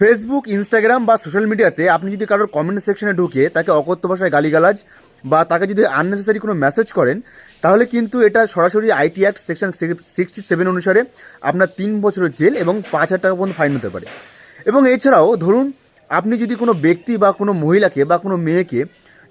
Facebook Instagram বা social মিডিয়াতে আপনি যদি কারোর কমেন্ট সেকশনে ঢুকে তাকে অকথ্য ভাষায় গালিগালাজ বা তাকে যদি আননেসেসারি কোনো মেসেজ করেন, তাহলে কিন্তু এটা সরাসরি IT act section sixty seven অনুসারে আপনার তিন বছরের জেল এবং পাঁচ হাজার টাকা পর্যন্ত ফাইন হতে পারে। এবং এছাড়াও ধরুন, আপনি যদি কোনো ব্যক্তি বা কোনো মহিলাকে বা কোনো মেয়েকে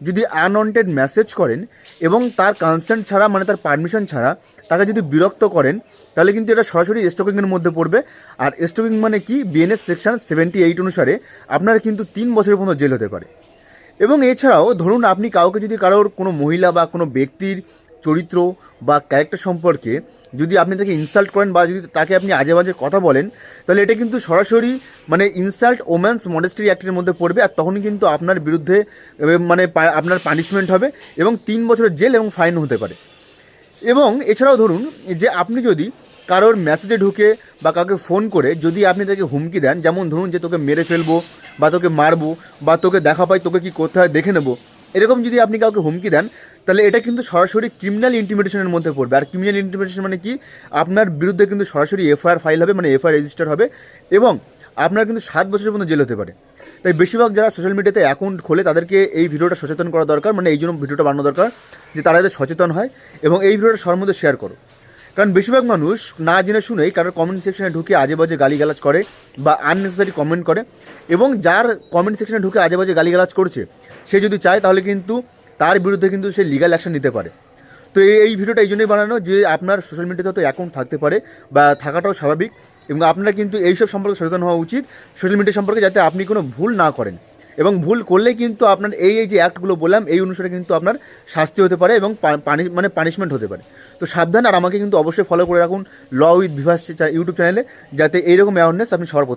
যদি আনওয়ান্টেড মেসেজ করেন এবং তার কনসেন্ট ছাড়া মানে তার পারমিশন ছাড়া তাকে যদি বিরক্ত করেন, তাহলে কিন্তু এটা সরাসরি স্টকিংয়ের মধ্যে পড়বে। আর স্টকিং মানে কি? বিএনএস সেকশন সেভেন্টি এইট অনুসারে আপনার কিন্তু তিন বছরের পর্যন্ত জেল হতে পারে। এবং এছাড়াও ধরুন আপনি কাউকে যদি কারোর কোনো মহিলা বা কোনো ব্যক্তির চরিত্র বা ক্যারেক্টার সম্পর্কে যদি আপনি তাকে ইনসাল্ট করেন বা যদি তাকে আপনি আজে বাজে কথা বলেন, তাহলে এটা কিন্তু সরাসরি মানে ইনসাল্ট ওম্যান্স মডেস্ট্রি অ্যাক্টের মধ্যে পড়বে আর তখন কিন্তু আপনার বিরুদ্ধে মানে আপনার পানিশমেন্ট হবে এবং তিন বছরের জেল এবং ফাইন হতে পারে। এবং এছাড়াও ধরুন যে আপনি যদি কারোর মেসেজে ঢুকে বা কাউকে ফোন করে যদি আপনি তাকে হুমকি দেন, যেমন ধরুন যে তোকে মেরে ফেলব বা তোকে মারবো বা তোকে দেখা পাই, তোকে কি হয় দেখে নেব এরকম যদি আপনি কাউকে হুমকি দেন, তাহলে এটা কিন্তু সরাসরি ক্রিমিনাল ইন্টিমিডেশনের মধ্যে পড়বে। আর ক্রিমিনাল ইন্টিমিডেশন মানে কি? আপনার বিরুদ্ধে কিন্তু সরাসরি এফআইআর ফাইল হবে মানে এফআইআর রেজিস্টার হবে, এবং আপনার কিন্তু সাত বছরের পর্যন্ত জেল হতে পারে। তাই বেশিরভাগ যারা সোশ্যাল মিডিয়াতে অ্যাকাউন্ট খোলে, তাদেরকে এই ভিডিওটা সচেতন করা দরকার মানে এই জন্য ভিডিওটা বানানো দরকার, যে তারা যাতে সচেতন হয়, এবং এই ভিডিওটা সবার মধ্যে শেয়ার করো। কারণ বেশিরভাগ মানুষ না জেনে শুনেই কারোর কমেন্ট সেকশনে ঢুকে আজে বাজে গালিগালাজ করে বা আননেসেসারি কমেন্ট করে এবং যার কমেন্ট সেকশনে ঢুকে আজে বাজে গালিগালাজ করছে, সে যদি চায় তাহলে কিন্তু তার বিরুদ্ধে কিন্তু সে লিগাল অ্যাকশন নিতে পারে। তো এই ভিডিওটা এই জন্যই বানানো যে আপনার সোশ্যাল মিডিয়াতে তো অ্যাকাউন্ট থাকতে পারে বা থাকাটাও স্বাভাবিক এবং আপনার কিন্তু এইসব সম্পর্কে সচেতন হওয়া উচিত। সোশ্যাল মিডিয়া সম্পর্কে যাতে আপনি কোনো ভুল না করেন। এবং ভুল করলে কিন্তু আপনার এই এই যে অ্যাক্টগুলো বললাম, এই অনুসারে কিন্তু আপনার শাস্তি হতে পারে এবং পানি- মানে পানিশমেন্ট হতে পারে। তো সাবধান, আর আমাকে কিন্তু অবশ্যই ফলো করে রাখুন ল উইথ ভিভাস ইউটিউব চ্যানেলে যাতে এইরকম অ্যাওয়ারনেস আপনি সবার প্রথমে